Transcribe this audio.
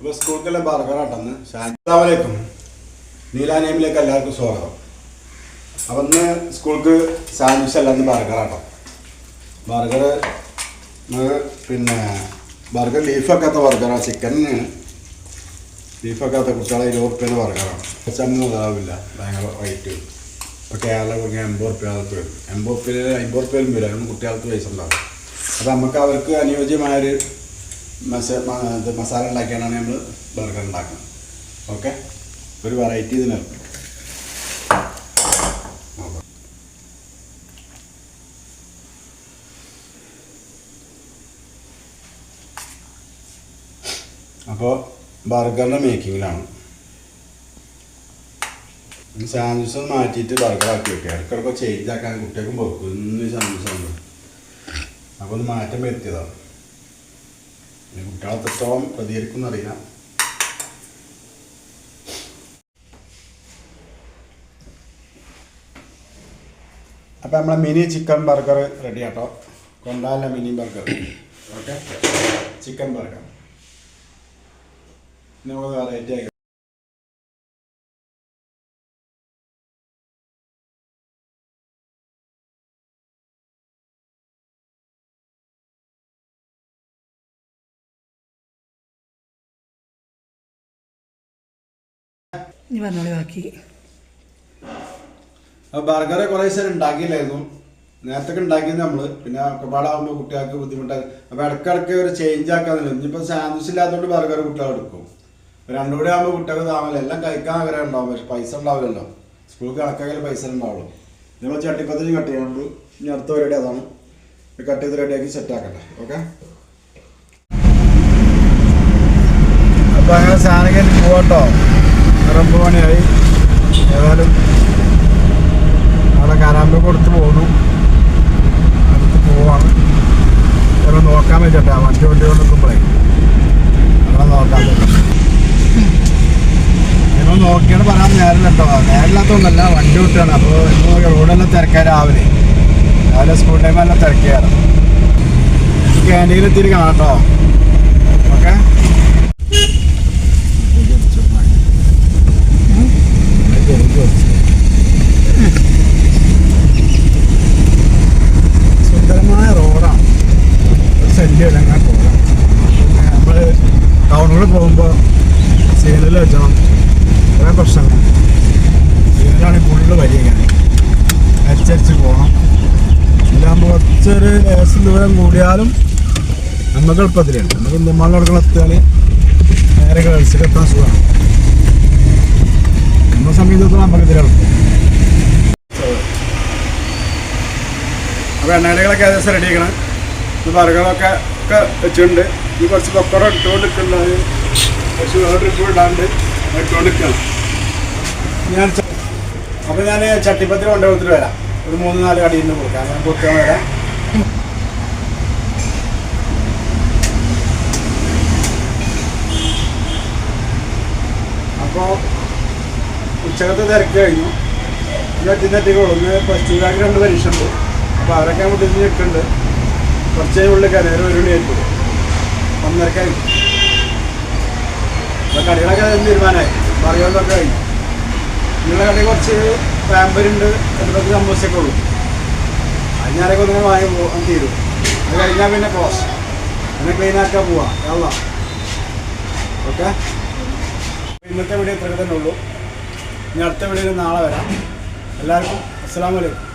അപ്പോൾ സ്കൂൾക്കെല്ലാം ബർഗറാട്ടെന്ന് അസ്സാമലൈക്കും നീലാനേമിലേക്ക് എല്ലാവർക്കും സ്വാഗതം. അപ്പം ഇന്ന് സ്കൂൾക്ക് സാൻഡ്വിച്ച് അല്ല ഇന്ന് ബർഗറാട്ടോ ബർഗർ പിന്നെ ബർഗർ ലീഫ് വെക്കാത്ത ബർഗറാണ് ചിക്കന് ലീഫ് വെക്കാത്ത കുട്ടികളെ ഇരുപത് റുപ്യേന്റെ ബർഗറാണ് ചമ്മ മുതലാവില്ല. ഭയങ്കര റേറ്റ്. ഇപ്പോൾ കേരള കുറഞ്ഞ എൺപത് റുപ്യ അകത്ത് വരും. എൺപത് റുപ്യയിൽ അമ്പത് റുപ്യയിലും വരും കുട്ടികൾക്ക് പൈസ ഉണ്ടാവും. അപ്പം നമുക്ക് അവർക്ക് അനുയോജ്യമായൊരു മസാല ഉണ്ടാക്കിയാണ് നമ്മൾ ബർഗർ ഉണ്ടാക്കുന്നത്. ഓക്കെ ഒരു വെറൈറ്റി ഇതിന് അപ്പോൾ ബർഗറിന്റെ മേക്കിങ്ങിലാണ് സാൻഡ്വിച്ച് ഒന്ന് മാറ്റിയിട്ട് ബർഗർ ആക്കി വെക്കുക ഇടയ്ക്കിടയ്ക്ക് ചേഞ്ച് ആക്കാൻ കുട്ടികൾക്കും പോകും ഇന്ന് സാൻഡ്വിച്ച് ഉണ്ട് അപ്പോൾ ഒന്ന് മാറ്റം വരുത്തിയതാണ്. ഇനി കുട്ടികളെ എത്രത്തോളം പ്രതികരിക്കും അറിയില്ല അപ്പോൾ നമ്മളെ മിനി ചിക്കൻ ബർഗർ റെഡി ആട്ടോ. കൊണ്ടാല mini burger okay chicken burger നമുക്ക് വെറൈറ്റി ആയി ബാക്കി. ബർഗർ കുറേ ദിവസം ഉണ്ടാക്കിയില്ലായിരുന്നു. നേരത്തെ ഉണ്ടാക്കിയത് നമ്മൾ. പിന്നെ ഒക്കെപ്പാടാകുമ്പോൾ കുട്ടികൾക്ക് ബുദ്ധിമുട്ടായി അപ്പോൾ ഇടയ്ക്കിടയ്ക്ക് ഒരു ചേഞ്ച് ആക്കാന്നില്ല ഇനിയിപ്പോൾ സാൻഡ്വിച്ച് ഇല്ലാത്തതുകൊണ്ട് ബർഗർ കുട്ടികൾ എടുക്കും. രണ്ടും കൂടെ കുട്ടികൾക്ക് താമല്ല എല്ലാം കഴിക്കാൻ ആഗ്രഹം ഉണ്ടാവും. പക്ഷെ പൈസ ഉണ്ടാവില്ലല്ലോ. സ്കൂളിൽ കണക്കായാലും പൈസ ഉണ്ടാവുള്ളൂ. നമ്മൾ ചട്ടിപ്പത്തിന് കട്ട് ചെയ്യുന്നുണ്ട് ഇനി അടുത്ത പരിപാടി അതാണ്. കട്ട് ചെയ്ത് റെഡിയാക്കി സെറ്റ് ആക്കട്ടെ. ഓക്കെ അപ്പോൾ അങ്ങനെ സാധനങ്ങൾ പോകട്ടോ ഒമ്പത് മണിയായി ഏതായാലും അവിടെ കരാമ്പ് കൊടുത്ത് പോന്നു. അടുത്ത് പോവാണ്. ചിലപ്പോൾ നോക്കാൻ വെച്ചിട്ടാ വണ്ടി വണ്ടി കൊണ്ട് നിൽക്കുമ്പോഴേ അവിടെ നോക്കാൻ നിങ്ങൾ നോക്കിയാണ് പറയാൻ നേരം കേട്ടോ. നേരില്ലാത്തതുകൊണ്ടല്ല വണ്ടി വിട്ടാണ്. അപ്പോൾ ഇന്ന് റോഡെല്ലാം തിരക്കാൻ രാവിലെ. രാവിലെ സ്കൂൾ ടൈമെല്ലാം തിരക്കിയാണ്. ക്യാന്റീനിൽ എത്തിയിട്ട് കാണാം കേട്ടോ ഓക്കെ സുന്ദരമായ റോഡാണ് ഒരു ശല്യമില്ല അങ്ങനെ പോകാം നമ്മൾ ടൗണിൽ പോകുമ്പോൾ സീനിൽ വെച്ചണം. കുറേ പ്രശ്നങ്ങൾ സീനിലാണെങ്കിൽ ഫുള്ള് വരികയാണ് അരിച്ചരിച്ച് പോകണം ഇതാകുമ്പോൾ കുറച്ചൊരു ലേശം ദൂരം കൂടിയാലും നമുക്ക് എളുപ്പത്തിലുണ്ട്. നമുക്ക് നമ്മളിടക്കണം എത്തിയാൽ നേരെ ഗേൾസിൽ എത്താൻ സുഖമാണ്. നമ്മുടെ സമയത്തോളം നമുക്ക് ഇതിൽ എളുപ്പം. അപ്പോൾ എണ്ണകളൊക്കെ ഏകദേശം റെഡി ആക്കണം. ഇത് ഒക്കെ വെച്ചിട്ടുണ്ട്. ഈ കുറച്ച് കൊക്കറ ഇട്ടുകൊണ്ട് നിൽക്കുന്നത് കുറച്ച് വേറെ ഇട്ട് ഇടാണ്ട് ഇട്ടുകൊണ്ട് ഞാൻ അപ്പോൾ ഞാൻ ചട്ടിപ്പത്തിൽ കൊണ്ടുപോകത്തിൽ വരാം. ഒരു മൂന്ന് നാല് കടിയിൽ നിന്ന് കൊടുക്കാം. ഞാൻ കൊടുക്കാൻ വരാം. അപ്പോൾ ഉച്ചകത്തെ തിരക്ക് കഴിഞ്ഞു. ഇന്ന് പ്ലസ് ടുക്കാർക്ക് രണ്ട് പരീക്ഷ ഉണ്ട്. അപ്പോൾ അവരൊക്കെ ഇന്ന് നിൽക്കുന്നുണ്ട് കുറച്ചേ ഉള്ളിൽ ഒരു മണിയായിരിക്കും ഒന്നരക്കായിരിക്കും അപ്പോൾ കടികളൊക്കെ തീരുമാനമായി. പറയുന്നതൊക്കെ കഴിഞ്ഞു നിങ്ങളുടെ കടയിൽ കുറച്ച് പാമ്പരുണ്ട് എൺപത്തി സമൂസയൊക്കെ ഉള്ളൂ. അത് ഞാനൊക്കെ വാങ്ങി തീരും. അത് കഴിഞ്ഞാൽ പിന്നെ ക്ലോസ് പിന്നെ ക്ലീൻ ആക്കാൻ പോവാം. യാള ഓക്കെ? ഇന്നത്തെ വീഡിയോ ഇത്രയൊക്കെ തന്നെ ഉള്ളൂ. ഇനി അടുത്ത വീഡിയോയിൽ നാളെ വരാം. എല്ലാവർക്കും അസ്സാം വലൈക്കും